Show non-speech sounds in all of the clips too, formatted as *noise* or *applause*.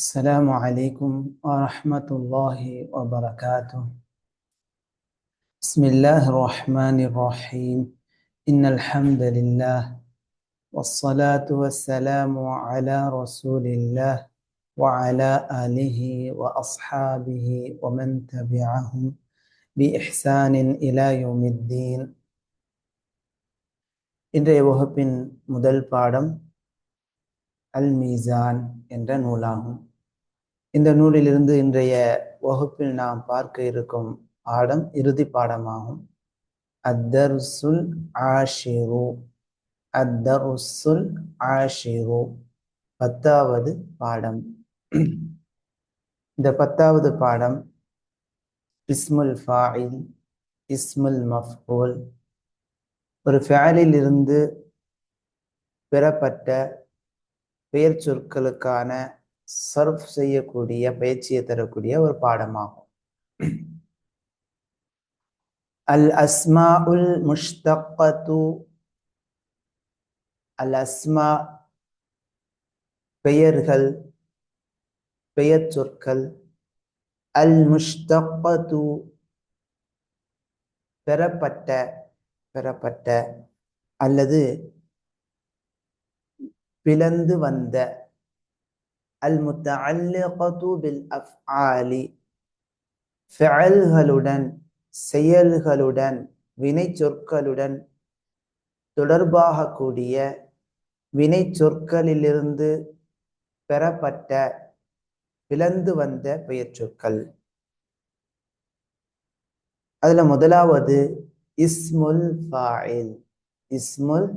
السلام عليكم ورحمة الله وبركاته بسم الله الرحمن الرحيم إن الحمد لله والصلاة والسلام على رسول الله وعلى آله وأصحابه ومن تبعهم بإحسان إلى يوم الدين இன்றைய வகுப்பின் முதல் பாடம் அல் மீசான் என்ற நூலாகும் இந்த நூலிலிருந்து இன்றைய வகுப்பில் நாம் பார்க்க இருக்கும் பாடம் இறுதி பாடமாகும். அத்தர்சுல் ஆஷிரு. அத்தருசுல் ஆஷிரு. பத்தாவது பாடம். இந்த பத்தாவது பாடம் இஸ்முல் ஃபாயில் இஸ்முல் மஃபூல். ஒரு ஃபேலில் இருந்து பெறப்பட்ட பெயர் சொற்களுக்கான சர்வ் செய்யக்கூடிய பயிற்சியை தரக்கூடிய ஒரு பாடமாகும். அல் அஸ்மா உல் முஷ்தகத்து அல் அஸ்மா பெயர்கள் பெயர் சொற்கள். அல் முஷ்தகத்து பெறப்பட்ட பெறப்பட்ட அல்லது பிளந்து வந்த அல் முத்தஅல்லிகது அஃப் ஆலி ஃபஅல்களுடன் செயல்களுடன் வினை சொற்களுடன் தொடர்பாக கூடிய வினை சொற்களிலிருந்து பெறப்பட்ட பிளந்து வந்த பெயர் சொற்கள் அதுல முதலாவது இஸ்முல் ஃபாயில் இஸ்முல்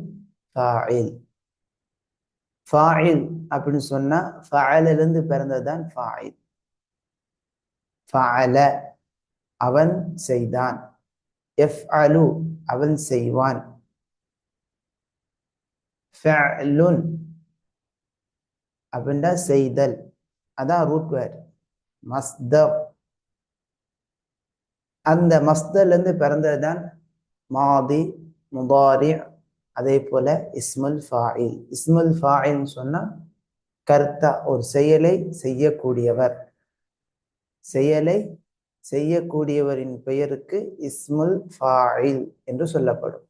ஃபாயில் ஃபாயில் அப்படின்னு சொன்னா ஃபாயிலிருந்து பிறந்தது தான் ஃபாயில் ஃபால அவன் செய்தான். எஃப் அலு அவன் செய்வான். ஃபஅலுன் அப்படின்னா செய்தல். அதான் ரூட் வேர்ட் மஸ்தர் அந்த மஸ்தர்லேருந்து பிறந்தது தான் மாதி முபாரி அதே போல இஸ்முல் ஃபாயில். இஸ்முல் ஃபாயில்னு சொன்னா கர்த்தா ஒரு செயலை செய்யக்கூடியவர். செயலை செய்யக்கூடியவரின் பெயருக்கு இஸ்முல் ஃபாயில் என்று சொல்லப்படும்.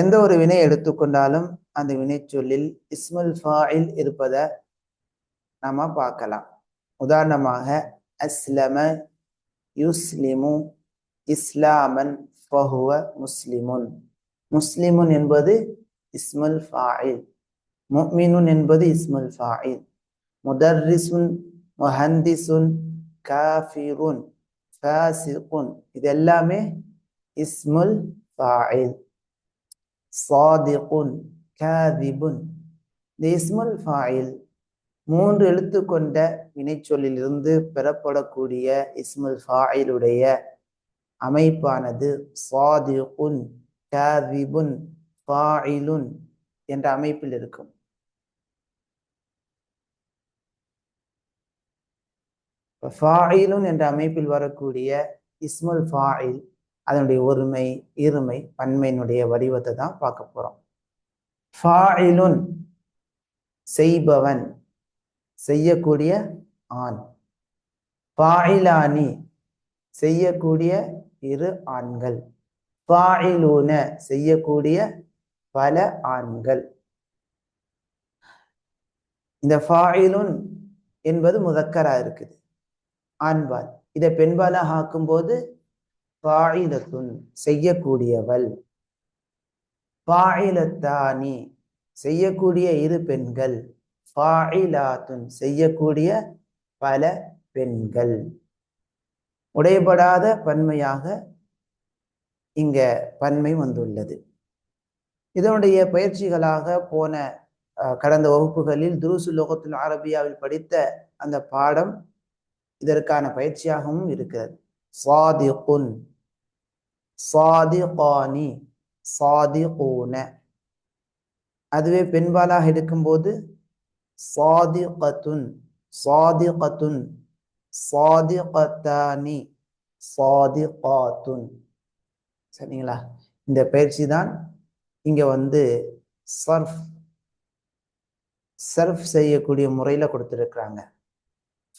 எந்த ஒரு வினை எடுத்துக்கொண்டாலும் அந்த வினைச்சொல்லில் இஸ்முல் ஃபாயில் இருப்பதை நாம பார்க்கலாம். உதாரணமாக அஸ்லம யுஸ்லிமு இஸ்லாமன் ஃபஹுவ முஸ்லிமுன் முஸ்லிமுன் என்பது இஸ்முல் ஃபாயில். முக்மினுன் என்பது இஸ்முல் ஃபாயில். முதர்ரிசுன் முஹந்திசுன் காஃபிருன் ஃபாசிகுன். இது எல்லாமே இஸ்முல் ஃபாயில். சாதிகுன் காதிபுன். இந்த இஸ்முல் ஃபாயில் மூன்று எழுத்து கொண்ட வினைச்சொல்லிலிருந்து பெறப்படக்கூடிய இஸ்முல் ஃபாயிலுடைய அமைப்பானது. சாதிகுன் காதிபுன் ஃபாயிலுன் என்ற அமைப்பில் இருக்கும். ஃபாயிலுன் என்ற அமைப்பில் வரக்கூடிய இஸ்முல் ஃபாயில் அதனுடைய ஒருமை இருமை பன்மையினுடைய வடிவத்தை தான் பார்க்க போறோம். ஃபாயிலுன் செய்பவன் செய்யக்கூடிய ஆண். பாயிலானி செய்யக்கூடிய இரு ஆண்கள். ஃபாயிலூன செய்யக்கூடிய பல ஆண்கள். இந்த ஃபாயிலுன் என்பது முதக்கரா இருக்குது. ஆண்பால். இதை பெண்பாலாக ஆக்கும்போது ஃபாயிலத்துன் செய்யக்கூடியவள். ஃபாயிலத்தானி செய்யக்கூடிய இரு பெண்கள். ஃபாயிலாத்துன் செய்யக்கூடிய பல பெண்கள். உடையப்படாத பன்மையாக இங்க பன்மை வந்துள்ளது. இதனுடைய பயிற்சிகளாக போன கடந்த வகுப்புகளில் துருசு லோகத்தில் அரபியாவில் படித்த அந்த பாடம் இதற்கான பயிற்சியாகவும் இருக்கிறது. சாதிகுன் சாதிகானி சாதிகூன. அதுவே பெண்பாலாக இருக்கும்போது சாதிகத்துன் சாதிகத்துன். சாதிகத்தானி சாதிகாத்துன். சரிங்களா? இந்த பயிற்சி தான் இங்கே வந்து சர்ஃப் சர்ஃப் செய்யக்கூடிய முறையில் கொடுத்துருக்குறாங்க.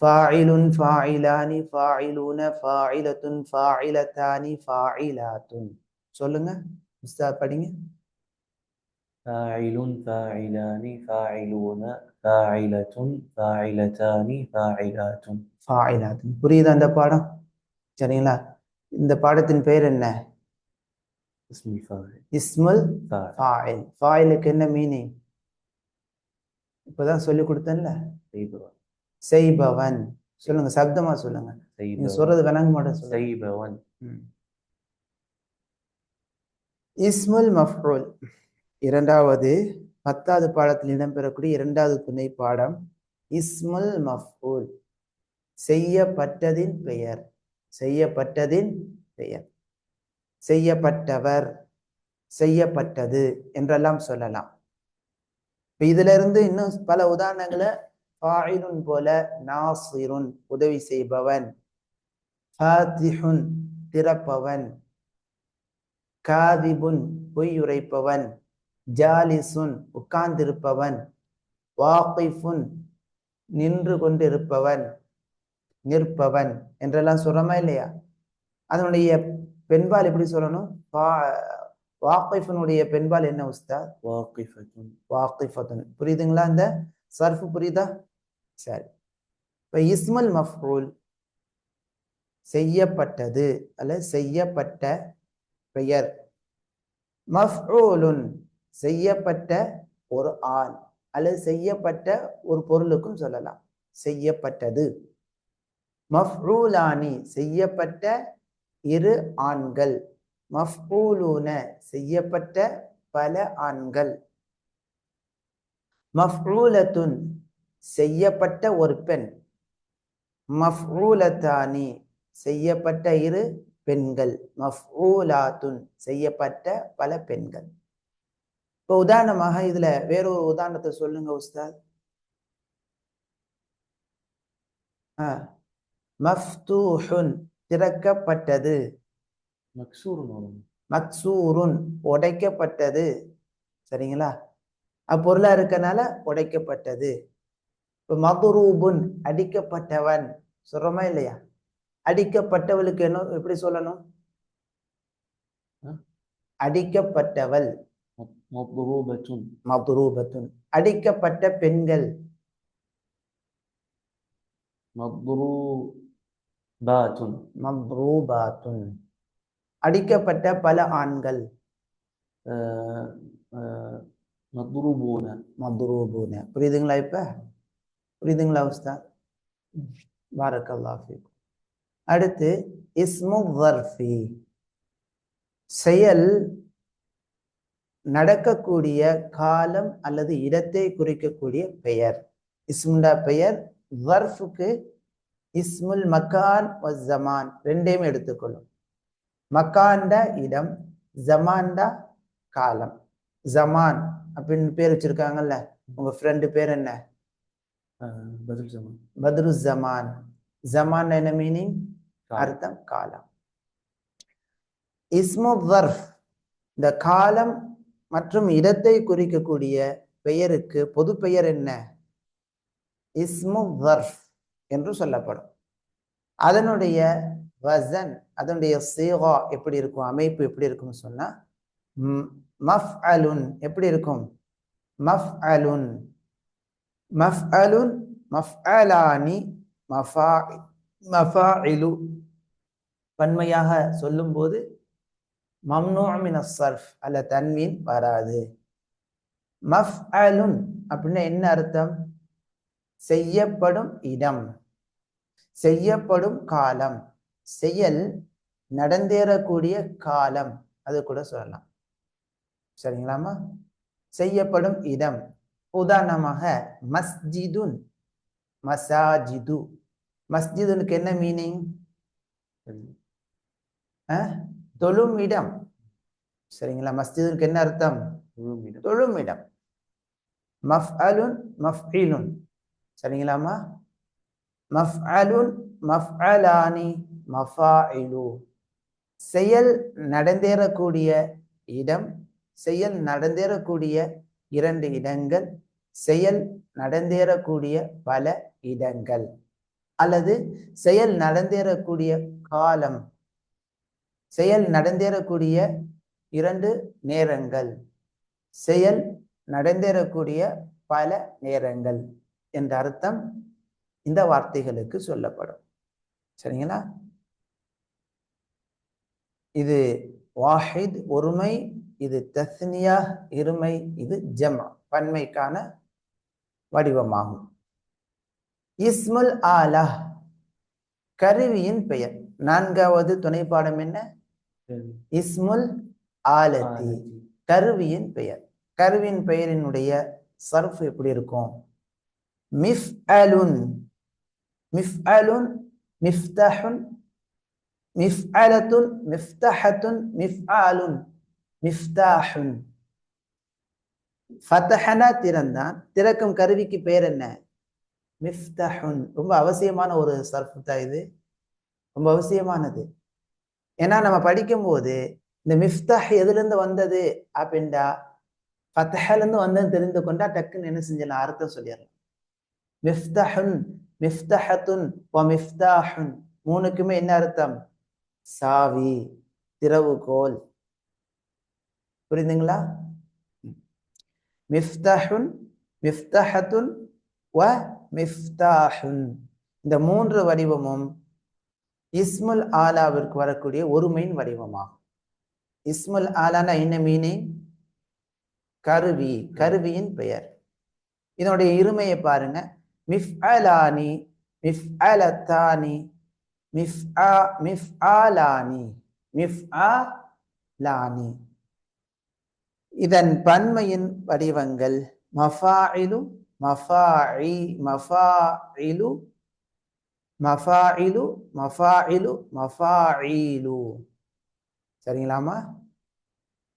ஃபாயிலுன் ஃபாயிலானி ஃபாயிலூன ஃபாயிலத்துன் ஃபாயிலத்தானி ஃபாயிலாத்துன். சொல்லுங்க உஸ்தாத் படிங்க. فاعل فاعلان فاعلون فاعلة فاعلتان فاعلات ஃபாயிலாத்துன் புரியுதா அந்த பாடம் சரிங்களா இந்த பாடத்தின் பெயர் என்ன اسم الفاعل இஸ்முல் فاعل ஃபாயில் ஃபாயிலுக்கு என்ன மீனிங் இப்பதான் சொல்லி கொடுத்தேன்ல سيبوان செய்பவன் சொல்லுங்க சப்தமா சொல்லுங்க நீங்க سيبوان சொல்றது விளங்க மாட்டேன் சொல்லுங்க سيبوان ம். இஸ்முல் மஃபூல் இரண்டாவது பத்தாவது பாடத்தில் இடம்பெறக்கூடிய இரண்டாவது துணை பாடம் இஸ்முல் மஃபூல் செய்யப்பட்டதின் பெயர் செய்யப்பட்டதின் பெயர் செய்யப்பட்டவர் செய்யப்பட்டது என்றெல்லாம் சொல்லலாம். இப்போ இதுல இருந்து இன்னும் பல உதாரணங்களை ஃபாயிலுன் போல நாசிருன் உதவி செய்பவன் ஃபாத்திஹுன் திறப்பவன் காதிபுன் பொய் உரைப்பவன் ஜாலிசுன் உட்கார்ந்திருப்பவன். வாக்கிஃபுன் நின்று கொண்டிருப்பவன் நிற்பவன் என்றெல்லாம் சொல்றோமா இல்லையா? அதனுடைய பெண்பால் எப்படி சொல்லணும்? வாக்கிஃபனுடைய பெண்பால் என்ன உஸ்தா வாக்கிஃபத்துன் வாக்கிஃபத்துன் புரியுதுங்களா இந்த சர்ஃப் புரியுதா? சரி. இப்போ இஸ்மல் மஃப்ரூல் செய்யப்பட்டது அல்ல செய்யப்பட்ட பெயர். மஃப்ரூலுன் செய்யப்பட்ட ஒரு ஆண் அல்லது செய்யப்பட்ட ஒரு பொருளுக்கும் சொல்லலாம். செய்யப்பட்டது. மஃப்ரூலானி செய்யப்பட்ட இரு ஆண்கள். மஃப்ரூலூன செய்யப்பட்ட பல ஆண்கள். மஃப்ரூலத்துன் செய்யப்பட்ட ஒரு பெண். மஃப்ரூலத்தானி செய்யப்பட்ட இரு பெண்கள். மஃப்ரூலாத்துன் செய்யப்பட்ட பல பெண்கள். இப்போ உதாரணமாக இதுல வேறொரு உதாரணத்தை சொல்லுங்க உஸ்தாத். மஃப்தூஹுன் திறக்கப்பட்டது. மக்சூருன் உடைக்கப்பட்டது. சரிங்களா? அப்பொருளா இருக்கனால உடைக்கப்பட்டது. இப்போ மதுரூபுன் அடிக்கப்பட்டவன். சொல்றோமா இல்லையா? அடிக்கப்பட்டவளுக்கு என்ன எப்படி சொல்லணும்? அடிக்கப்பட்டவள். மதுரூபத்துன் அடிக்கப்பட்ட பெண்கள். மப்ரூபாத்துன் மப்ரூபாத்துன் அடிக்கப்பட்ட பல ஆண்கள். மதுரூபூன. மதுரூபூன. புரியுதுங்களா இப்ப? புரியுதுங்களா உஸ்தாத்? பாரக்கல்லாஃபி அடுத்து இஸ்மு வர்ஃபி. செயல் நடக்கக்கூடிய காலம் அல்லது இடத்தை குறிக்கக்கூடிய பெயர். இஸ்முண்டா பெயர் வர்ஃபுக்கு இஸ்முல் மக்கான் ஜமான் ரெண்டையும் எடுத்துக்கொள்ளும். மக்கான்டா இடம் ஜமாண்டா காலம். ஜமான் அப்படின்னு பேர் வச்சிருக்காங்கல்ல உங்க ஃப்ரெண்டு பேர் என்ன? பத்ரு ஜமான். ஜமான் என்ன மீனிங் அர்த்தம் காலம். இஸ்மு வர்ஃப் இந்த காலம் மற்றும் இடத்தை குறிக்கக்கூடிய பெயருக்கு பொது பெயர் என்ன? இஸ்மு வர்ஃப் என்று சொல்லப்படும். அதனுடைய வசன் அதனுடைய சீகா எப்படி இருக்கும்? அமைப்பு எப்படி இருக்கும்னு சொன்னா மஃப் அலுன் எப்படி இருக்கும்? மஃப் அலுன் மஃப் அலுன் மஃப் அலானி மஃபா மஃபாஇலு. பன்மையாக சொல்லும்போது மம்னூ மின சர்ஃப் அல்ல தன்மீன் வராது. மஃப் அலுன் அப்படின்னா என்ன அர்த்தம்? செய்யப்படும் இடம் செய்யப்படும் காலம் செயல் நடந்தேறக்கூடிய காலம் அது கூட சொல்லலாம். சரிங்களாமா செய்யப்படும் இடம். உதாரணமாக மஸ்ஜிதுன் மசாஜிது. மஸ்ஜிதுனுக்கு என்ன மீனிங் தொழும் இடம் சரிங்களா? மஸ்ஜிதுக்கு என்ன அர்த்தம்? தொழும் இடம் மஃப் அலுன் மஃப் இலுன் சரிங்களாமா மஃப் அலுன் மஃப் அலானி மஃபா செயல் நடந்தேறக்கூடிய இடம் செயல் நடந்தேறக்கூடிய இரண்டு இடங்கள் செயல் நடந்தேறக்கூடிய பல இடங்கள். அல்லது செயல் நடந்தேறக்கூடிய காலம். செயல் நடந்தேறக்கூடிய இரண்டு நேரங்கள். செயல் நடந்தேறக்கூடிய பல நேரங்கள் என்ற அர்த்தம் இந்த வார்த்தைகளுக்கு சொல்லப்படும். சரிங்களா? இது வாஹித் ஒருமை இது தஸ்னியா இருமை இது ஜமா பன்மைக்கான வடிவமாகும். இஸ்முல் ஆலா கருவியின் பெயர். நான்காவது துணைப்பாடம் என்ன? சரி. இஸ்முல் ஆலதி ஆலதி. கருவியின் பெயர். கருவியின் பெயரினுடைய சர்ஃப் எப்படி இருக்கும்? மிஃப் அலுன் மிஃப் அலுன் மிஃப்தஹுன். மிஃப்அலத்துன் மிஃப்தஹத்துன் மிஃப்ஆலுன். மிஃப்தாஹுன். ஃபதஹனா திறந்தான். திறக்கும் கருவிக்கு பேர் என்ன? மிஃப்தஹுன். ரொம்ப அவசியமான ஒரு சர்ஃப் தான் இது. ரொம்ப அவசியமானது. ஏன்னா நம்ம படிக்கும்போது இந்த மிஃப்தாஹ் எதுலேருந்து வந்தது அப்படின்டா ஃபத்தஹலேருந்து வந்தது தெரிந்து கொண்டா டக்குன்னு என்ன செஞ்சிடலாம்? அர்த்தம் சொல்லிடலாம். மிஃப்தஹுன் மிஃப்தஹத்துன் வ மிஃப்தாஹுன். மூணுக்குமே என்ன அர்த்தம்? சாவி திறவுகோல். புரியுதுங்களா? மிஃப்தஹுன் மிஃப்தஹத்துன் வ மிஃப்தாஹுன். இந்த மூன்று வடிவமும் இஸ்முல் ஆலாவிற்கு வரக்கூடிய ஒருமையின் வடிவமாகும். இஸ்முல் ஆலானா என்ன மீனிங் கருவி கருவியின் பெயர். இதனுடைய இருமையை பாருங்க. மிஃப் அலானி மிஃப் அலதானி மிஃப் அ மிஃஅலானி ஆலானி மிஃப் ஆ லானி இதன் பன்மையின் வடிவங்கள் மஃபாயிலு மஃபாஇ மஃபாயிலு மஃபாயிலு மஃபாயிலு மஃபாயிலு. சரிங்களாமா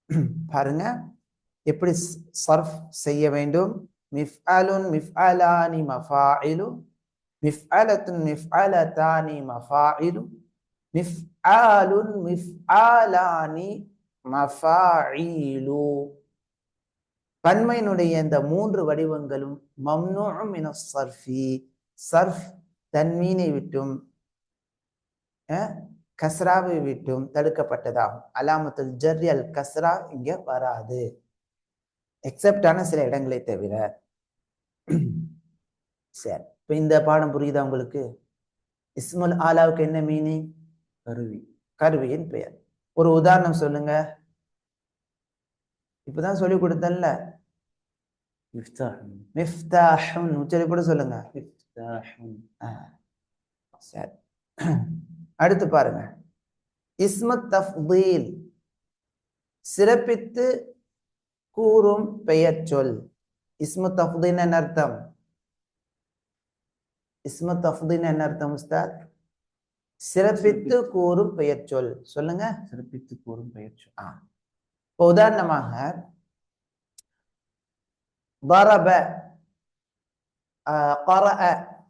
*clears throat* பாருங்க. எப்படி சர்ஃப் செய்ய வேண்டும்? மிஃஅலுன் மிஃஅலானி மஃபாயிலு மிஃஅலத்துன் மிஃஅலதானி மஃபாயிலு மிஃப் அலானி மஃபாயிலு. பன்மையினுடைய இந்த மூன்று வடிவங்களும் மம்னூஉம் மின சர்ஃபி. சர்ஃப் தன்மீனை விட்டும் கஸ்ராவை விட்டும் தடுக்கப்பட்டதாகும். அலாமத்துல் ஜர்ரி அல் கஸ்ரா இங்க வராது. எக்ஸப்டான சில இடங்களை தவிர. சரி. இப்போ இந்த பாடம் புரியுதா உங்களுக்கு? இஸ்முல் ஆலாவுக்கு என்ன மீனிங் கருவி. கருவியின் பெயர். ஒரு உதாரணம் சொல்லுங்க. இப்பதான் சொல்லி கொடுத்தேன்ல. மிஃப்தாஹுன். மிஃப்தாஹுன். உச்சரி கூட சொல்லுங்க. சரி. அடுத்து பாருங்க. இஸ்மத் தஃபீல் சிறப்பித்து கூறும் பெயர் சொல். இஸ்மத் தஃபுதீன் என்ன அர்த்தம்? இஸ்மு தஃபுதீன் என்ன அர்த்தம் உஸ்தாத்? சிறப்பித்து கூறும் பெயர் சொல். சொல்லுங்க. சிறப்பித்து கூறும் பெயர் சொல். ஆ. இப்போ உதாரணமாக பரப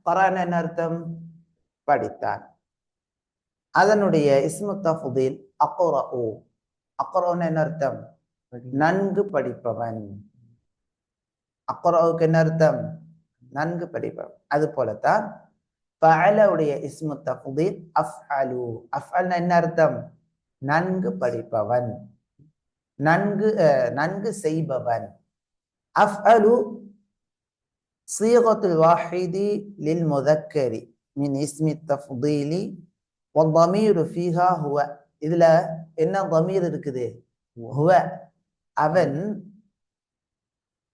கரான் என்ன அர்த்தம்? படித்தான். அதனுடைய இஸ்மு தஃபுதில் அக்கோரா ஓ அக்கரோன்னு என்ன அர்த்தம்? நன்கு படிப்பவன். அக்கரோவுக்கு என்ன அர்த்தம்? நன்கு படிப்பவன். அது போலத்தான் பலவுடைய இஸ்மு தஃபுதில் அஃப் அலு அஃப் அல்னா என்ன அர்த்தம்? நன்கு படிப்பவன். நன்கு நன்கு செய்பவன். அஃப் அலு صيغة الواحد للمذكر من اسم التفضيل والضمير فيها هو இதுல என்ன ضمير இருக்குது هو அவன்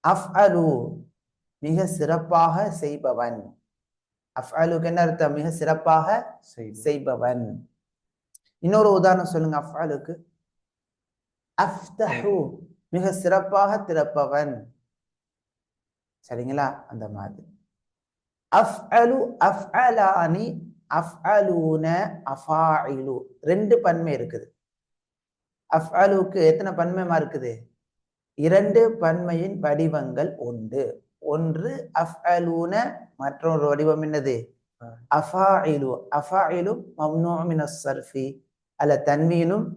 அஃஅலு மிக சிறப்பாக செய்பவன் அஃஅலுக்கு என்ன அர்த்தம் மிக சிறப்பாக செய்து செய்பவன் இன்னொரு உதாரணம் சொல்லுங்க அஃஅலுக்கு அஃப்தஹு மிக சிறப்பாக திறப்பவன் சரிங்களா? அந்த மாதிரி. அஃஅலு அஃஅலானி அஃஅலூன அஃபாயிலு ரெண்டு பன்மை இருக்குது. அஃஅலுக்கு எத்தனை பன்மைமா இருக்குது? இரண்டு பன்மையின் வடிவங்கள் உண்டு. ஒன்று அஃஅலூன மற்றொரு வடிவம் என்னது? அஃபாயிலு அஃபாயிலு மம்னூ சர்ஃபி. அல்ல தன்வீனும்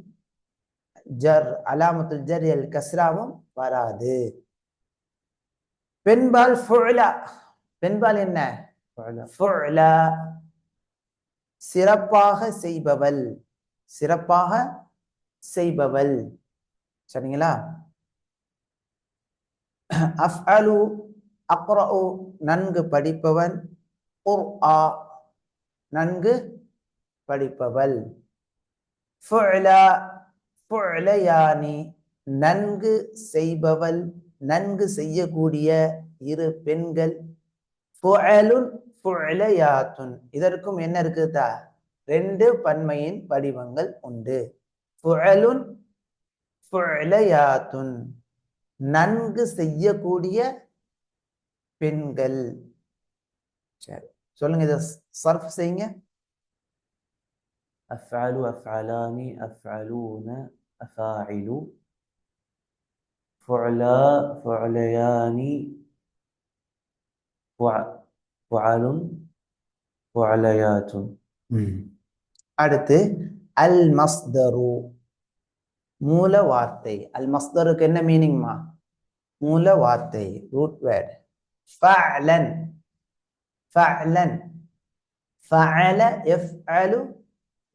ஜர் அலாமத்துல் ஜர் எல் கஸ்ராவும் வராது. பெண்பால் ஃபுழலா பெண்பால் என்ன? ஃபுழலா சிறப்பாக செய்பவள். சிறப்பாக செய்பவள். சரிங்களா அஃப்அலு அக்ரோ நன்கு படிப்பவன். குர்ஆ நன்கு படிப்பவள். ஃபுழலா ஃபுழலயானி நன்கு செய்பவள். நன்கு செய்யக்கூடிய இரு பெண்கள். இதற்கும் என்ன இருக்குதா ரெண்டு பன்மையின் வடிவங்கள் உண்டு. நன்கு செய்யக்கூடிய பெண்கள். சரி சொல்லுங்க இதை சர்ஃப் செய்யுங்க. அஃபாலு அஃபாலானி அஃபாலூன அஃபாயிலு فعلا فعليان فع- فعل فعليات அடுத்து அல் மஸ்தரு மூல வார்த்தை அல் மஸ்தருக்கு என்ன மீனிங்மா மூல வார்த்தை ரூட் வேர்ட் ஃபஅலன் ஃபஅலன் ஃபஅல யஃப்அலு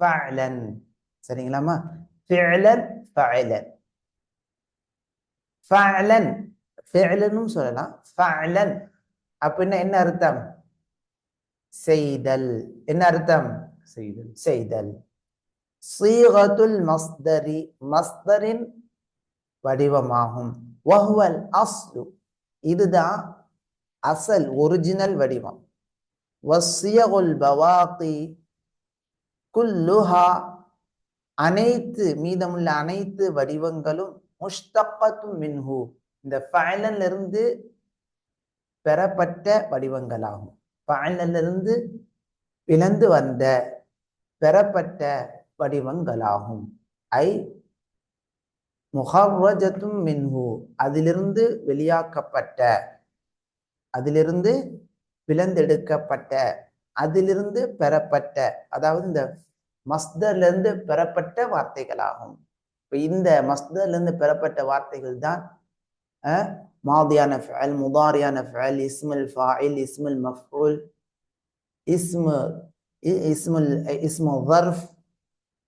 ஃபஅலன் சரிங்களாம்மா ஃபிஅலன் ஃபஅலன் ஃபலன் ஃபெலனும் சொல்லலாம் ஃபலன் அப்படின்னா என்ன அர்த்தம் செய்தல் என்ன அர்த்தம் செய்தல் செய்தல் சீகத்துல் மஸ்தரி மஸ்தரின் வடிவமாகும். வஹுவல் அஸ்லு இதுதான் அசல் ஒரிஜினல் வடிவம். வசியகுல் பவாக்கி குல்லுஹா அனைத்து மீதமுள்ள அனைத்து வடிவங்களும் முஷ்தக்கத்து மின்ஹு. இந்த ஃபைனல்ல இருந்து பெறப்பட்ட வடிவங்களாகும். ஃபைனல்ல இருந்து பிளந்து வந்த பெறப்பட்ட வடிவங்களாகும். ஐ முஹர்ரஜத்தும் மின்ஹு. அதிலிருந்து வெளியாக்கப்பட்ட அதிலிருந்து பிளந்தெடுக்கப்பட்ட அதிலிருந்து பெறப்பட்ட அதாவது இந்த மஸ்தர்லேருந்து பெறப்பட்ட வார்த்தைகளாகும். இப்போ இந்த மஸ்தர்லேருந்து பெறப்பட்ட வார்த்தைகள் தான் மாதியான ஃபல் முதாரியான ஃபல் இஸ்முல் ஃபாயில் இஸ்முல் மஃபூல் இஸ்மு இஸ்முல் இஸ்மு வர்ஃப்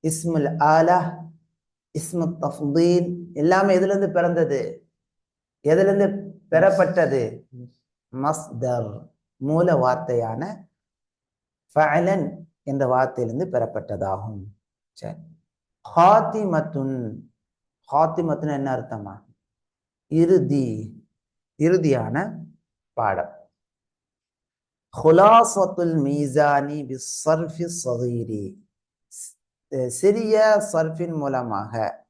இஸ்முல் ஆலா இஸ்மு தஃபீல் எல்லாமே எதுலேருந்து பிறந்தது? எதுலேருந்து பெறப்பட்டது? மஸ்தர் மூல வார்த்தையான ஃபலன் என்ற வார்த்தையிலிருந்து பெறப்பட்டதாகும். சரி. ஹாத்திமத்துன் ஹாத்திமத்துன் என்ன அர்த்தமா? இறுதி இறுதியான பாடம். ஹுலாசத்துல் மீசானி பிஸ்ஸர்ஃபி ஸகீரி. சி- சிறிய சர்ஃபின் மூலமாக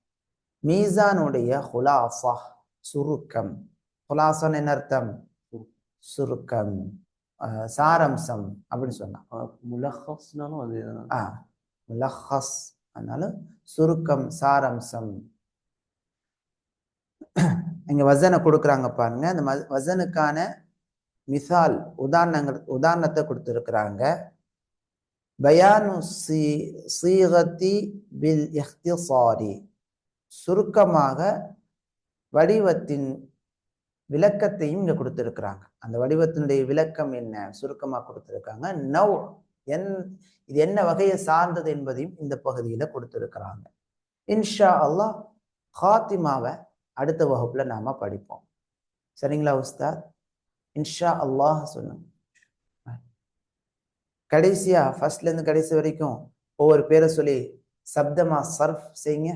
மீசானுடைய ஹுலாசா சுருக்கம். ஹுலாசன் என்ன அர்த்தம்? சுருக்கம். சாரம்சம் அப்படின்னு சொன்னா முலஹஸ்னாலும் அது ஆ முலஹஸ் அதனால சுருக்கம் சாரம்சம். இங்க வசனை கொடுக்குறாங்க பாருங்க. அந்த வசனுக்கான மிசால் உதாரணங்கள் உதாரணத்தை கொடுத்துருக்குறாங்க. பயானு சீ சீகத்தி பில் இஹ்திசாரி. சுருக்கமாக வடிவத்தின் விளக்கத்தையும் இங்க கொடுத்துருக்குறாங்க. அந்த வடிவத்தினுடைய விளக்கம் என்ன? சுருக்கமாக கொடுத்துருக்காங்க. நவ் என் இது என்ன வகையை சார்ந்தது என்பதையும் இந்த பகுதியில் கொடுத்துருக்கிறாங்க. இன்ஷா அல்லாஹ் ஹாத்திமாவை அடுத்த வகுப்பில் நாம படிப்போம். சரிங்களா உஸ்தாத்? இன்ஷா அல்லாஹ் சொல்லுங்க கடைசியா ஃபர்ஸ்ட்ல இருந்து கடைசி வரைக்கும் ஒவ்வொரு பேரை சொல்லி சப்தமா சர்ஃப் செய்யுங்க.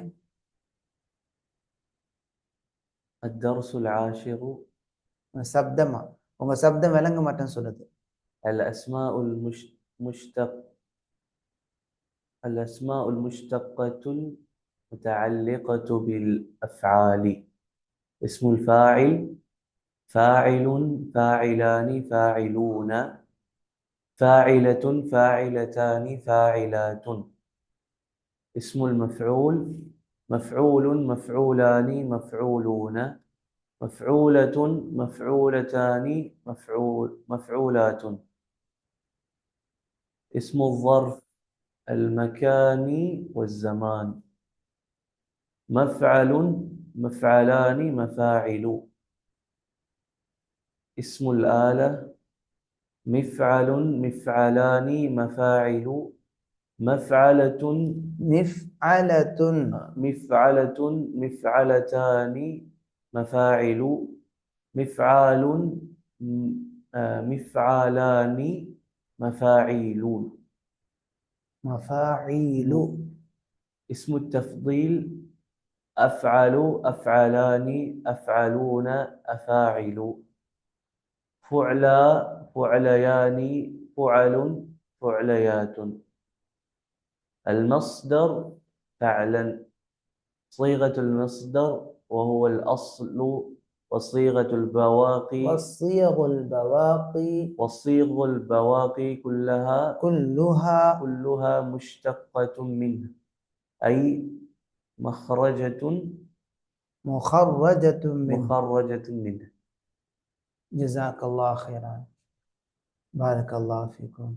சப்தமா. உங்க சப்தம் விளங்க மாட்டேன்னு சொன்னது المشتق الأسماء المشتقة المتعلقة بالأفعال. اسم الفاعل فاعل فاعلان فاعلون. فاعلة فاعلتان فاعلات. اسم المفعول مفعول مفعولان مفعولون. مفعولة مفعولتان مفعول مفعولات. اسم الظرف المكان والزمان. مفعل مفعلان مفاعل. اسم الآلة مفعل مفعلان مفاعل. مفعلة مفعلة. مفعلة مفعلتان مفاعل. مفعال م- مفاعيلون. مفاعيل. اسم التفضيل أفعل أفعلان أفعلون أفاعل. فعلا فعليان فعل فعليات. المصدر فعلا. صيغة المصدر وهو الأصل وصيغة البواقي والصيغ البواقي وصيغ البواقي كلها كلها كلها مشتقة منه أي مخرجة مخرجة منه. مخرجة منه. جزاك الله خيرا. بارك الله فيكم.